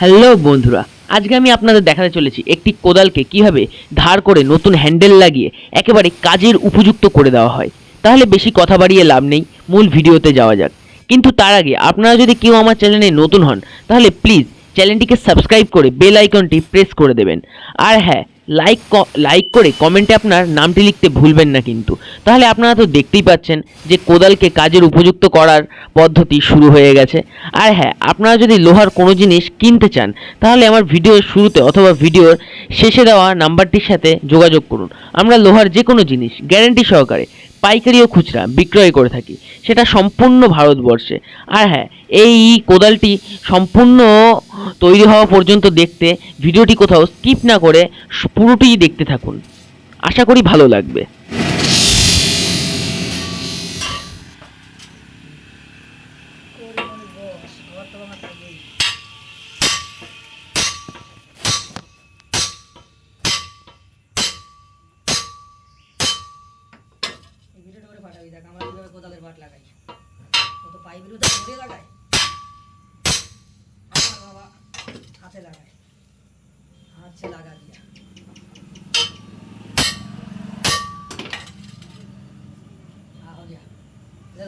Hello বন্ধুরা, আজকে আমি আপনাদের দেখাতে চলেছি একটি কোদালকে কীভাবে ধার করে নতুন হ্যান্ডেল লাগিয়ে একেবারে কাজের উপযুক্ত করে দেওয়া হয়। তাহলে বেশি কথা বাড়িয়ে লাভ নেই, মূল ভিডিওতে যাওয়া যাক। কিন্তু তার আগে আপনারা যদি কেউ আমার চ্যানেলে নতুন হন, তাহলে প্লিজ চ্যানেলটিকে সাবস্ক্রাইব করে বেল আইকনটি প্রেস করে দেবেন। আর হ্যাঁ লাইক লাইক করে কমেন্টে আপনার নামটি লিখতে ভুলবেন না কিন্তু। তাহলে আপনারা তো দেখতেই পাচ্ছেন যে কোদালকে কাজের উপযুক্ত করার পদ্ধতি শুরু হয়ে গেছে। আর হ্যাঁ আপনারা যদি লোহার কোনো জিনিস কিনতে চান, তাহলে আমার ভিডিওর শুরুতে অথবা ভিডিওর শেষে দেওয়া নাম্বারটির সাথে যোগাযোগ করুন। আমরা লোহার যে কোনো জিনিস গ্যারান্টি সহকারে পাইকারি ও খুচরা বিক্রয় করে থাকি। সেটা সম্পূর্ণ ভারতবর্ষে। আর হ্যাঁ এই কোদালটি সম্পূর্ণ তৈরি হওয়া পর্যন্ত দেখতে ভিডিওটি কোথাও স্কিপ না করে পুরোটিই দেখতে থাকুন। আশা করি ভালো লাগবে। ভিডিওটা করে পাঠাবি। দেখ, আমরা কোদালের বাট লাগাই। ও তো পাইপের ভিতরে লাগায়। হাতে লাগাই। হাত সে লাগা দিয়া। हो गया ले